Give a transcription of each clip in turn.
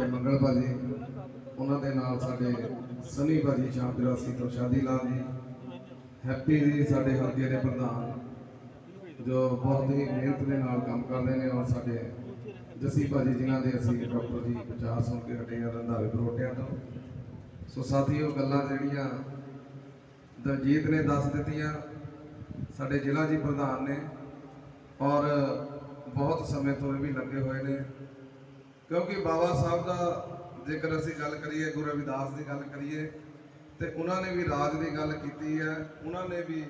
ਸਾਡੇ ਮੰਗਲ ਭਾਜੀ, ਉਹਨਾਂ ਦੇ ਨਾਲ ਸਾਡੇ ਸਨੀ ਭਾਜੀ, ਸ਼ਾਮ 83 ਤੋਂ ਸ਼ਾਦੀ ਲਾਲ ਜੀ। ਹੈਪੀ ਜੀ ਸਾਡੇ ਹਲਕੇ ਦੇ ਪ੍ਰਧਾਨ, ਜੋ ਬਹੁਤ ਹੀ ਮਿਹਨਤ ਦੇ ਨਾਲ ਕੰਮ ਕਰਦੇ ਨੇ ਔਰ ਸਾਡੇ ਜਸੀ ਭਾਜੀ, ਜਿਨ੍ਹਾਂ ਦੇ ਅਸੀਂ ਡਾਕਟਰ ਜੀ ਵਿਚਾਰ ਸੁਣ ਕੇ ਹਟੇ ਆ ਰੰਧਾਵੇ ਬਰੋਟਿਆਂ ਤੋਂ। ਸੋ ਸਾਥੀਓ ਗੱਲਾਂ ਜਿਹੜੀਆਂ ਦਲਜੀਤ ਨੇ ਦੱਸ ਦਿੱਤੀਆਂ, ਸਾਡੇ ਜ਼ਿਲ੍ਹਾ ਜੀ ਪ੍ਰਧਾਨ ਨੇ ਔਰ ਬਹੁਤ ਸਮੇਂ ਤੋਂ ਇਹ ਵੀ ਲੱਗੇ ਹੋਏ ਨੇ। ਕਿਉਂਕਿ ਬਾਬਾ ਸਾਹਿਬ ਦਾ ਜੇਕਰ ਅਸੀਂ ਗੱਲ ਕਰੀਏ, ਗੁਰੂ ਰਵਿਦਾਸ ਦੀ ਗੱਲ ਕਰੀਏ, ਤੇ ਉਹਨਾਂ ਨੇ ਵੀ ਰਾਜ ਦੀ ਗੱਲ ਕੀਤੀ ਹੈ, ਉਹਨਾਂ ਨੇ ਵੀ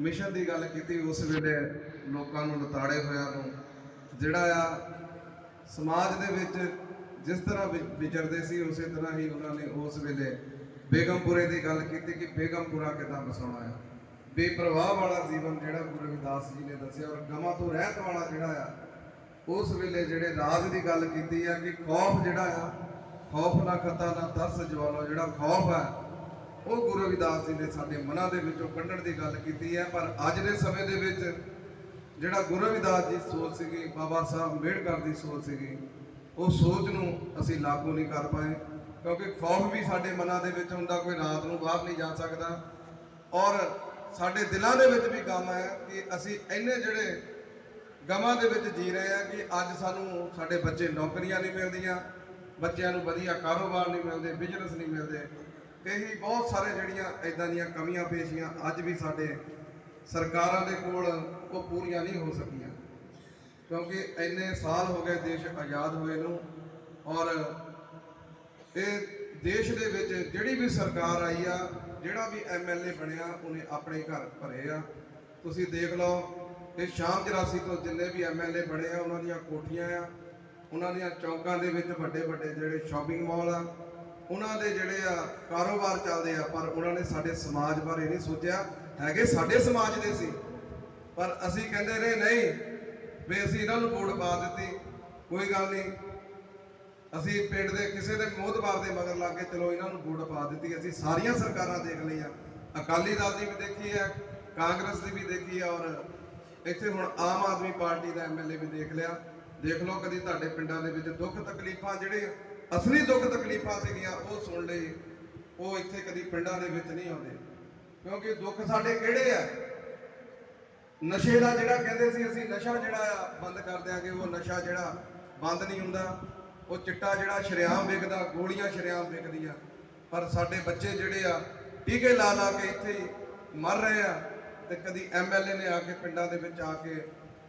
ਮਿਸ਼ਨ ਦੀ ਗੱਲ ਕੀਤੀ, ਉਸ ਵੇਲੇ ਲੋਕਾਂ ਨੂੰ ਲਤਾੜੇ ਹੋਇਆਂ ਨੂੰ। ਜਿਹੜਾ ਆ ਸਮਾਜ ਦੇ ਵਿੱਚ ਜਿਸ ਤਰ੍ਹਾਂ ਵਿ- ਵਿਚਰਦੇ ਸੀ, ਉਸੇ ਤਰ੍ਹਾਂ ਹੀ ਉਹਨਾਂ ਨੇ ਉਸ ਵੇਲੇ ਬੇਗਮਪੁਰੇ ਦੀ ਗੱਲ ਕੀਤੀ ਕਿ ਬੇਗਮਪੁਰਾ ਕਿੱਦਾਂ ਬਸਾਉਣਾ ਹੈ ਬੇਪਰਵਾਹ ਵਾਲਾ ਜੀਵਨ ਜਿਹੜਾ ਗੁਰੂ ਰਵਿਦਾਸ ਜੀ ਨੇ ਦੱਸਿਆ, ਔਰ ਗਮਾਂ ਤੋਂ ਰਹਿਤ ਵਾਲਾ ਜਿਹੜਾ ਆ ਉਸ ਵੇਲੇ ਜਿਹੜੇ ਰਾਜ ਦੀ ਗੱਲ ਕੀਤੀ ਆ ਕਿ ਖੌਫ ਜਿਹੜਾ ਆ, ਖੌਫ ਨਾ ਖਤਾ, ਨਾ ਤਰਸ ਜਵਾਲੋ, ਜਿਹੜਾ ਖੌਫ ਹੈ ਉਹ ਗੁਰੂ ਰਵਿਦਾਸ ਜੀ ਨੇ ਸਾਡੇ ਮਨਾਂ ਦੇ ਵਿੱਚੋਂ ਕੱਢਣ ਦੀ ਗੱਲ ਕੀਤੀ ਹੈ ਪਰ ਅੱਜ ਦੇ ਸਮੇਂ ਦੇ ਵਿੱਚ ਜਿਹੜਾ ਗੁਰੂ ਰਵਿਦਾਸ ਜੀ ਸੋਚ ਸੀਗੀ, ਬਾਬਾ ਸਾਹਿਬ ਅੰਬੇਡਕਰ ਦੀ ਸੋਚ ਸੀਗੀ, ਉਹ ਸੋਚ ਨੂੰ ਅਸੀਂ ਲਾਗੂ ਨਹੀਂ ਕਰ ਪਾਏ। ਕਿਉਂਕਿ ਖੌਫ ਵੀ ਸਾਡੇ ਮਨਾਂ ਦੇ ਵਿੱਚ ਹੁੰਦਾ, ਕੋਈ ਰਾਤ ਨੂੰ ਬਾਹਰ ਨਹੀਂ ਜਾ ਸਕਦਾ। ਔਰ ਸਾਡੇ ਦਿਲਾਂ ਦੇ ਵਿੱਚ ਵੀ ਕੰਮ ਹੈ ਕਿ ਅਸੀਂ ਇੰਨੇ ਜਿਹੜੇ ਗਮਾਂ ਦੇ ਵਿੱਚ ਜੀ ਰਹੇ ਆ ਕਿ ਅੱਜ ਸਾਨੂੰ ਸਾਡੇ ਬੱਚੇ ਨੌਕਰੀਆਂ ਨਹੀਂ ਮਿਲਦੀਆਂ, ਬੱਚਿਆਂ ਨੂੰ ਵਧੀਆ ਕਾਰੋਬਾਰ ਨਹੀਂ ਮਿਲਦੇ ਬਿਜ਼ਨਸ ਨਹੀਂ ਮਿਲਦੇ। ਇਹੀ ਬਹੁਤ ਸਾਰੇ ਜਿਹੜੀਆਂ ਇਦਾਂ ਦੀਆਂ ਕਮੀਆਂ ਪੇਸ਼ੀਆਂ ਅੱਜ ਵੀ ਸਾਡੇ ਸਰਕਾਰਾਂ ਦੇ ਕੋਲ ਉਹ ਪੂਰੀਆਂ ਨਹੀਂ ਹੋ ਸਕੀਆਂ। ਕਿਉਂਕਿ ਇੰਨੇ ਸਾਲ ਹੋ ਗਏ ਦੇਸ਼ ਆਜ਼ਾਦ ਹੋਏ ਨੂੰ ਔਰ ਇਹ ਦੇਸ਼ ਦੇ ਵਿੱਚ ਜਿਹੜੀ ਵੀ ਸਰਕਾਰ ਆਈ ਆ, ਜਿਹੜਾ ਵੀ ਐਮਐਲਏ ਬਣਿਆ, ਉਹਨੇ ਆਪਣੇ ਘਰ ਭਰੇ ਆ। ਤੁਸੀਂ ਦੇਖ ਲਓ ਇਹ ਸ਼ਾਮ 84 ਤੋਂ ਜਿੰਨੇ ਵੀ ਐਮਐਲਏ ਬਣੇ ਆ, ਉਹਨਾਂ ਦੀਆਂ ਕੋਠੀਆਂ ਆ, ਉਹਨਾਂ ਦੀਆਂ ਚੌਂਕਾਂ ਦੇ ਵਿੱਚ ਵੱਡੇ ਵੱਡੇ ਜਿਹੜੇ ਸ਼ਾਪਿੰਗ ਮਾਲ ਆ, ਉਹਨਾਂ ਦੇ ਜਿਹੜੇ ਆ ਕਾਰੋਬਾਰ ਚੱਲਦੇ ਆ, ਪਰ ਉਹਨਾਂ ਨੇ ਸਾਡੇ ਸਮਾਜ ਬਾਰੇ ਨਹੀਂ ਸੋਚਿਆ। ਹੈਗੇ ਸਾਡੇ ਸਮਾਜ ਦੇ ਸੀ, ਪਰ ਅਸੀਂ ਕਹਿੰਦੇ ਰਹੇ, ਨਹੀਂ, ਵੀ ਅਸੀਂ ਇਹਨਾਂ ਨੂੰ ਵੋਟ ਪਾ ਦਿੱਤੀ, ਕੋਈ ਗੱਲ ਨਹੀਂ। ਅਸੀਂ ਪਿੰਡ ਦੇ ਕਿਸੇ ਦੇ ਮੋਹਤਬਾਰ ਦੇ ਮਗਰ ਲੱਗ ਕੇ ਚਲੋ ਇਹਨਾਂ ਨੂੰ ਵੋਟ ਪਾ ਦਿੱਤੀ, ਅਸੀਂ ਸਾਰੀਆਂ ਸਰਕਾਰਾਂ ਦੇਖ ਲਈਆਂ। ਅਕਾਲੀ ਦਲ ਦੀ ਵੀ ਦੇਖੀ ਹੈ, ਕਾਂਗਰਸ ਦੀ ਵੀ ਦੇਖੀ ਹੈ ਔਰ ਇੱਥੇ ਹੁਣ ਆਮ ਆਦਮੀ ਪਾਰਟੀ ਦਾ ਐਮਐਲਏ ਵੀ ਦੇਖ ਲਿਆ। ਦੇਖ ਲਓ ਕਦੀ ਤੁਹਾਡੇ ਪਿੰਡਾਂ ਦੇ ਵਿੱਚ ਦੁੱਖ ਤਕਲੀਫਾਂ ਜਿਹੜੇ ਅਸਲੀ ਦੁੱਖ ਤਕਲੀਫਾਂ ਸੀਗੀਆਂ, ਉਹ ਸੁਣ ਲਈ। ਉਹ ਇੱਥੇ ਕਦੀ ਪਿੰਡਾਂ ਦੇ ਵਿੱਚ ਨਹੀਂ ਆਉਂਦੇ। ਕਿਉਂਕਿ ਦੁੱਖ ਸਾਡੇ ਕਿਹੜੇ ਆ? ਨਸ਼ੇ ਦਾ ਜਿਹੜਾ ਕਹਿੰਦੇ ਸੀ, ਅਸੀਂ ਨਸ਼ਾ ਜਿਹੜਾ ਆ ਬੰਦ ਕਰ ਦਿਆਂਗੇ, ਉਹ ਨਸ਼ਾ ਜਿਹੜਾ ਬੰਦ ਨਹੀਂ ਹੁੰਦਾ। ਉਹ ਚਿੱਟਾ ਜਿਹੜਾ ਸ਼ਰੇਆਮ ਵਿਕਦਾ, ਗੋਲੀਆਂ ਸ਼ਰੇਆਮ ਵਿਕਦੀਆਂ। ਪਰ ਸਾਡੇ ਬੱਚੇ ਜਿਹੜੇ ਆ, ਟੀਕੇ ਲਾ ਲਾ ਕੇ ਇੱਥੇ ਮਰ ਰਹੇ ਆ। ਤੇ ਕਦੀ ਐਮਐਲਏ ਨੇ ਆ ਕੇ ਪਿੰਡਾਂ ਦੇ ਵਿੱਚ ਆ ਕੇ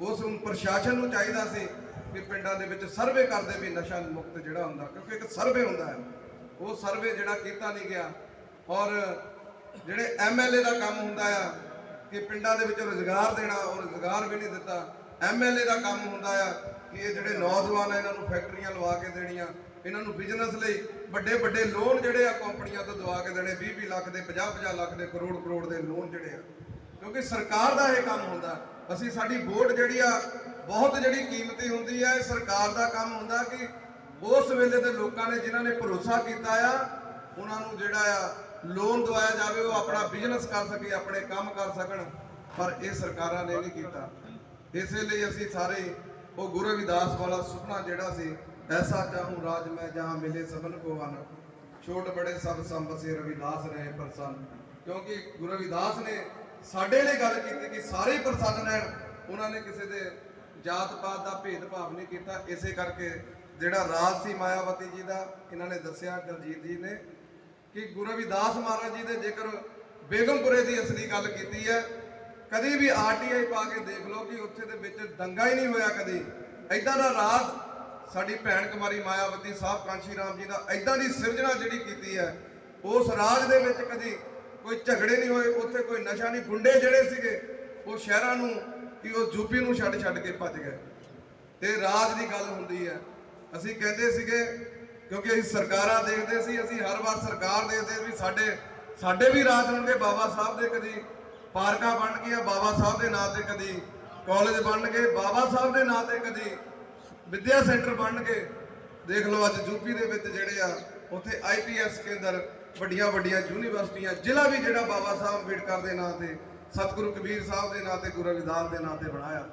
ਉਸ ਨੂੰ ਪ੍ਰਸ਼ਾਸਨ ਨੂੰ ਚਾਹੀਦਾ ਸੀ ਕਿ ਪਿੰਡਾਂ ਦੇ ਵਿੱਚ ਸਰਵੇ ਕਰਦੇ ਵੀ ਨਸ਼ਾ ਮੁਕਤ ਜਿਹੜਾ ਹੁੰਦਾ, ਕਿਉਂਕਿ ਇੱਕ ਸਰਵੇ ਹੁੰਦਾ ਹੈ। ਉਹ ਸਰਵੇ ਜਿਹੜਾ ਕੀਤਾ ਨਹੀਂ ਗਿਆ। ਔਰ ਜਿਹੜੇ ਐਮਐਲਏ ਦਾ ਕੰਮ ਹੁੰਦਾ ਆ ਕਿ ਪਿੰਡਾਂ ਦੇ ਵਿੱਚ ਰੋਜ਼ਗਾਰ ਦੇਣਾ, ਉਹ ਰੋਜ਼ਗਾਰ ਵੀ ਨਹੀਂ ਦਿੱਤਾ। ਐਮਐਲਏ ਦਾ ਕੰਮ ਹੁੰਦਾ ਆ ਕਿ ਇਹ ਜਿਹੜੇ ਨੌਜਵਾਨ ਆ, ਇਹਨਾਂ ਨੂੰ ਫੈਕਟਰੀਆਂ ਲਵਾ ਕੇ ਦੇਣੀਆਂ, ਇਹਨਾਂ ਨੂੰ ਬਿਜ਼ਨਸ ਲਈ ਵੱਡੇ ਵੱਡੇ ਲੋਨ ਜਿਹੜੇ ਆ, ਕੰਪਨੀਆਂ ਤੋਂ ਦਵਾ ਕੇ ਦੇਣੇ 20 20 ਲੱਖ ਦੇ 50 50 ਲੱਖ ਦੇ ਕਰੋੜ ਕਰੋੜ ਦੇ ਲੋਨ ਜਿਹੜੇ ਆ। ਕਿਉਂਕਿ ਸਰਕਾਰ ਦਾ ਇਹ ਕੰਮ ਹੁੰਦਾ। ਅਸੀਂ ਸਾਡੀ ਵੋਟ ਜਿਹੜੀ ਆ, ਬਹੁਤ ਜਿਹੜੀ ਕੀਮਤੀ ਹੁੰਦੀ ਆ, ਇਹ ਸਰਕਾਰ ਦਾ ਕੰਮ ਹੁੰਦਾ ਕਿ ਉਸ ਵੇਲੇ ਦੇ ਲੋਕਾਂ ਨੇ ਜਿਨ੍ਹਾਂ ਨੇ ਭਰੋਸਾ ਕੀਤਾ ਆ, ਉਹਨਾਂ ਨੂੰ ਜਿਹੜਾ ਆ ਲੋਨ ਦਵਾਇਆ ਜਾਵੇ, ਉਹ ਆਪਣਾ ਬਿਜ਼ਨਸ ਕਰ ਸਕੇ, ਆਪਣੇ ਕੰਮ ਕਰ ਸਕਣ। ਪਰ ਇਹ ਸਰਕਾਰਾਂ ਨੇ ਨਹੀਂ ਕੀਤਾ। ਇਸੇ ਲਈ ਅਸੀਂ ਸਾਰੇ, ਉਹ ਗੁਰੂ ਰਵਿਦਾਸ ਵਾਲਾ ਸੁਪਨਾ ਜਿਹੜਾ ਸੀ, ਐਸਾ ਚਾਹੂੰ ਰਾਜ ਮੈਂ ਜਹਾਂ ਮਿਲੇ ਸਭਨ ਕੋ ਵਨ। ਛੋਟ ਬੜੇ ਸਭ ਸੰਬਸੇ ਰਵਿਦਾਸ ਰਹੇ ਪ੍ਰਸੰਨ। ਕਿਉਂਕਿ ਗੁਰੂ ਰਵਿਦਾਸ ਨੇ ਸਾਡੇ ਲਈ ਗੱਲ ਕੀਤੀ ਕਿ ਸਾਰੇ ਪ੍ਰਸੰਨ ਰਹਿਣ। ਉਹਨਾਂ ਨੇ ਕਿਸੇ ਦੇ ਜਾਤ ਪਾਤ ਦਾ ਭੇਦਭਾਵ ਨਹੀਂ ਕੀਤਾ। ਇਸੇ ਕਰਕੇ ਜਿਹੜਾ ਰਾਜ ਸੀ ਮਾਇਆਵਤੀ ਜੀ ਦਾ, ਇਹਨਾਂ ਨੇ ਦੱਸਿਆ ਦਲਜੀਤ ਜੀ ਨੇ ਕਿ ਗੁਰੂ ਰਵਿਦਾਸ ਮਹਾਰਾਜ ਜੀ ਦੇ ਜੇਕਰ ਬੇਗਮਪੁਰੇ ਦੀ ਅਸਲੀ ਗੱਲ ਕੀਤੀ ਹੈ, ਕਦੀ ਵੀ ਆਰਟੀਆਈ ਪਾ ਕੇ ਦੇਖ ਲਓ ਕਿ ਉੱਥੇ ਦੇ ਵਿੱਚ ਦੰਗਾ ਹੀ ਨਹੀਂ ਹੋਇਆ ਕਦੀ। ਐਦਾਂ ਦਾ ਰਾਜ ਸਾਡੀ ਭੈਣ ਕੁਮਾਰੀ ਮਾਇਆਵਤੀ ਸਾਹਿਬ ਕਾਂਸ਼ੀ ਰਾਮ ਜੀ ਦਾ ਐਦਾਂ ਦੀ ਸਿਰਜਣਾ ਜਿਹੜੀ ਕੀਤੀ ਹੈ, ਉਸ ਰਾਜ ਦੇ ਵਿੱਚ ਕਦੀ ਕੋਈ ਝਗੜੇ ਨਹੀਂ ਹੋਏ, ਉੱਥੇ ਕੋਈ ਨਸ਼ਾ ਨਹੀਂ। ਗੁੰਡੇ ਜਿਹੜੇ ਸੀਗੇ, ਉਹ ਸ਼ਹਿਰਾਂ ਨੂੰ ਕਿ ਉਹ ਯੂਪੀ ਨੂੰ ਛੱਡ ਛੱਡ ਕੇ ਭੱਜ ਗਏ। ਤੇ ਰਾਜ ਦੀ ਗੱਲ ਹੁੰਦੀ ਹੈ। ਅਸੀਂ ਕਹਿੰਦੇ ਸੀਗੇ, ਕਿਉਂਕਿ ਅਸੀਂ ਸਰਕਾਰਾਂ ਦੇਖਦੇ ਸੀ, ਅਸੀਂ ਹਰ ਵਾਰ ਸਰਕਾਰ ਦੇਖਦੇ ਵੀ ਸਾਡੇ ਸਾਡੇ ਵੀ ਰਾਜ ਹੋਣਗੇ, ਬਾਬਾ ਸਾਹਿਬ ਦੇ ਕਦੀ ਪਾਰਕਾਂ ਬਣ ਗਈਆਂ, ਬਾਬਾ ਸਾਹਿਬ ਦੇ ਨਾਂ ਤੇ ਕਦੀ ਕਾਲਜ ਬਣ ਗਏ, ਬਾਬਾ ਸਾਹਿਬ ਦੇ ਨਾਂ ਤੇ ਕਦੀ ਵਿਦਿਆ ਸੈਂਟਰ ਬਣ ਗਏ। ਦੇਖ ਲਓ ਅੱਜ ਯੂਪੀ ਦੇ ਵਿੱਚ ਜਿਹੜੇ ਆ, ਉੱਥੇ ਆਈਪੀਐਸ ਕੇਂਦਰ ਵੱਡੀਆਂ ਵੱਡੀਆਂ ਯੂਨੀਵਰਸਿਟੀਆਂ, ਜ਼ਿਲ੍ਹਾ ਵੀ ਜਿਹੜਾ ਬਾਬਾ ਸਾਹਿਬ ਅੰਬੇਡਕਰ ਦੇ ਨਾਂ ਤੇ, ਸਤਿਗੁਰੂ ਕਬੀਰ ਸਾਹਿਬ ਦੇ ਨਾਂ ਤੇ, ਗੁਰੂ ਰਵਿਦਾਸ ਦੇ ਨਾਂ ਤੇ ਬਣਾਇਆ।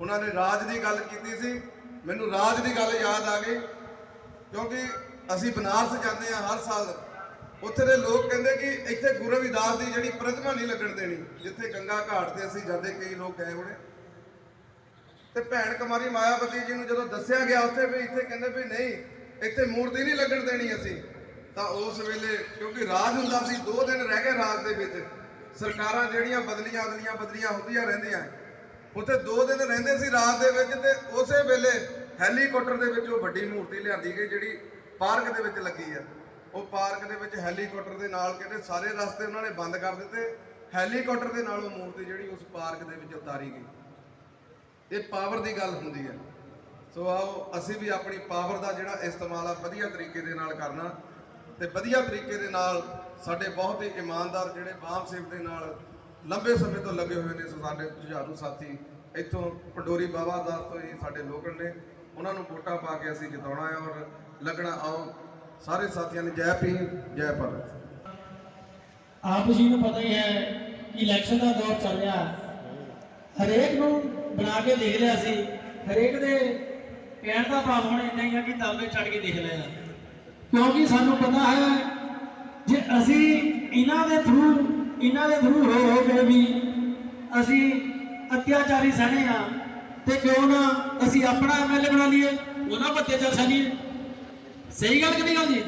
ਉਹਨਾਂ ਨੇ ਰਾਜ ਦੀ ਗੱਲ ਕੀਤੀ ਸੀ। ਮੈਨੂੰ ਰਾਜ ਦੀ ਗੱਲ ਯਾਦ ਆ ਗਈ, ਕਿਉਂਕਿ ਅਸੀਂ ਬਨਾਰਸ ਜਾਂਦੇ ਆ ਹਰ ਸਾਲ। ਉੱਥੇ ਦੇ ਲੋਕ ਕਹਿੰਦੇ ਕਿ ਇੱਥੇ ਗੁਰੂ ਰਵਿਦਾਸ ਦੀ ਜਿਹੜੀ ਪ੍ਰਤਿਮਾ ਨਹੀਂ ਲੱਗਣ ਦੇਣੀ, ਜਿੱਥੇ ਗੰਗਾ ਘਾਟ ਤੇ ਅਸੀਂ ਜਾਂਦੇ ਕਈ ਲੋਕ ਗਏ ਹੋਣੇ। ਤੇ ਭੈਣ ਕੁਮਾਰੀ ਮਾਇਆਵਤੀ ਜੀ ਨੂੰ ਜਦੋਂ ਦੱਸਿਆ ਗਿਆ ਉੱਥੇ ਵੀ, ਇੱਥੇ ਕਹਿੰਦੇ ਵੀ ਨਹੀਂ, ਇੱਥੇ ਮੂਰਤੀ ਨਹੀਂ ਲੱਗਣ ਦੇਣੀ ਅਸੀਂ। ਤਾਂ ਉਸ ਵੇਲੇ, ਕਿਉਂਕਿ ਰਾਜ ਹੁੰਦਾ ਸੀ, ਦੋ ਦਿਨ ਰਹਿ ਗਏ ਰਾਜ ਦੇ ਵਿੱਚ। ਸਰਕਾਰਾਂ ਜਿਹੜੀਆਂ ਬਦਲੀਆਂ ਬਦਲੀਆਂ ਬਦਲੀਆਂ ਹੁੰਦੀਆਂ ਰਹਿੰਦੀਆਂ। ਉੱਥੇ ਦੋ ਦਿਨ ਰਹਿੰਦੇ ਸੀ ਰਾਤ ਦੇ ਵਿੱਚ ਤੇ ਉਸੇ ਵੇਲੇ ਹੈਲੀਕਾਪਟਰ ਦੇ ਵਿੱਚ ਉਹ ਵੱਡੀ ਮੂਰਤੀ ਲਿਆਂਦੀ ਗਈ, ਜਿਹੜੀ ਪਾਰਕ ਦੇ ਵਿੱਚ ਲੱਗੀ ਆ। ਉਹ ਪਾਰਕ ਦੇ ਵਿੱਚ ਹੈਲੀਕਾਪਟਰ ਦੇ ਨਾਲ ਕਹਿੰਦੇ ਸਾਰੇ ਰਸਤੇ ਉਹਨਾਂ ਨੇ ਬੰਦ ਕਰ ਦਿੱਤੇ। ਹੈਲੀਕਾਪਟਰ ਦੇ ਨਾਲ ਉਹ ਮੂਰਤੀ ਜਿਹੜੀ ਉਸ ਪਾਰਕ ਦੇ ਵਿੱਚ ਉਤਾਰੀ ਗਈ। ਇਹ ਪਾਵਰ ਦੀ ਗੱਲ ਹੁੰਦੀ ਹੈ ਸੋ ਆਓ, ਅਸੀਂ ਵੀ ਆਪਣੀ ਪਾਵਰ ਦਾ ਜਿਹੜਾ ਇਸਤੇਮਾਲ ਆ, ਵਧੀਆ ਤਰੀਕੇ ਦੇ ਨਾਲ ਕਰਨਾ। ਤੇ ਵਧੀਆ ਤਰੀਕੇ ਦੇ ਨਾਲ ਸਾਡੇ ਬਹੁਤ ਹੀ ਇਮਾਨਦਾਰ ਜਿਹੜੇ ਬਾਮ ਸੇਵ ਦੇ ਨਾਲ ਲੰਬੇ ਸਮੇਂ ਤੋਂ ਲੱਗੇ ਹੋਏ ਨੇ ਸਾਡੇ ਜੁਝਾਰੂ ਸਾਥੀ। ਇੱਥੋਂ ਪੰਡੋਰੀ ਬਾਬਾ ਦਾਸ ਤੋਂ ਹੀ ਸਾਡੇ ਲੋਕਲ ਨੇ। ਉਹਨਾਂ ਨੂੰ ਵੋਟਾਂ ਪਾ ਕੇ ਅਸੀਂ ਜਿਤਾਉਣਾ ਹੈ ਔਰ ਲੱਗਣਾ ਆਓ। ਸਾਰੇ ਸਾਥੀਆਂ ਨੇ ਜੈ ਭੀਮ, ਜੈ ਭਾਰਤ। ਆਪ ਜੀ ਨੂੰ ਪਤਾ ਹੀ ਹੈ ਕਿ ਇਲੈਕਸ਼ਨ ਦਾ ਦੌਰ ਚੱਲ ਰਿਹਾ। ਹਰੇਕ ਨੂੰ ਬਣਾ ਕੇ ਦੇਖ ਲਿਆ ਸੀ। ਹਰੇਕ ਦੇ ਕਹਿਣ ਦਾ ਭਾਵ ਹੁਣ ਇੰਨਾ ਹੀ ਆ ਕਿ ਤਾਲੇ ਛੱਡ ਕੇ ਦੇਖ ਲਿਆ। ਕਿਉਂਕਿ ਸਾਨੂੰ ਪਤਾ ਹੈ ਜੇ ਅਸੀਂ ਇਹਨਾਂ ਦੇ ਥਰੂ ਇਹਨਾਂ ਦੇ ਥਰੂ ਹੋ ਹੋ ਕੇ ਵੀ ਅਸੀਂ ਅਤਿਆਚਾਰੀ ਸਣੇ ਆ ਤੇ ਕਿਉਂ ਨਾ ਅਸੀਂ ਆਪਣਾ ਐਮਐਲਏ ਬਣਾ ਲਈਏ, ਉਹਨਾਂ ਨੂੰ ਅਤਿਆਚਾਰ ਸਕੀਏ ਸਹੀ ਗੱਲ ਕਿ ਨਹੀਂ ਗੱਲ ਜੀ?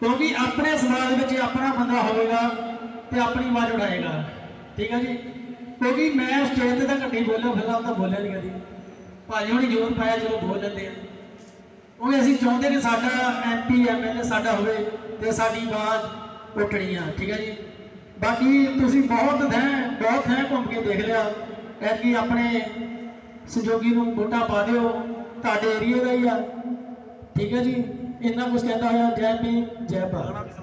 ਕਿਉਂਕਿ ਆਪਣੇ ਸਮਾਜ ਵਿੱਚ ਆਪਣਾ ਬੰਦਾ ਹੋਵੇਗਾ ਤੇ ਆਪਣੀ ਆਵਾਜ਼ ਉਠਾਏਗਾ ਠੀਕ ਹੈ ਜੀ? ਕਿਉਂਕਿ ਮੈਂ ਸਟੇਜ ਤੇ ਤਾਂ ਘੱਟੀ ਬੋਲਿਆ, ਫਿਲਹਾਲ ਤਾਂ ਬੋਲਿਆ ਨਹੀਂ ਕਦੀ। ਭਾਜੀ ਹੁਣੀ ਜ਼ੋਰ ਪਾਇਆ ਚਲੋ ਬੋਲ ਲੈਂਦੇ ਆ। ਉਹ ਵੀ ਅਸੀਂ ਚਾਹੁੰਦੇ ਕਿ ਸਾਡਾ ਐਮਪੀ ਐਮਐਲਏ ਸਾਡਾ ਹੋਵੇ ਤੇ ਸਾਡੀ ਆਵਾਜ਼ ਉੱਠਣੀ ਆ, ਠੀਕ ਹੈ ਜੀ? ਬਾਕੀ ਤੁਸੀਂ ਬਹੁਤ ਥੈਂ ਬਹੁਤ ਥੈਂ ਘੁੰਮ ਕੇ ਦੇਖ ਲਿਆ। ਐਤਕੀ ਆਪਣੇ ਸਹਿਯੋਗੀ ਨੂੰ ਵੋਟਾਂ ਪਾ ਦਿਓ, ਤੁਹਾਡੇ ਏਰੀਏ ਦਾ ਹੀ ਆ। ਠੀਕ ਹੈ ਜੀ? ਇੰਨਾ ਕੁਝ ਕਹਿੰਦਾ ਹੋਇਆ, ਜੈ ਭੀਮ, ਜੈ ਭਾਰਤ।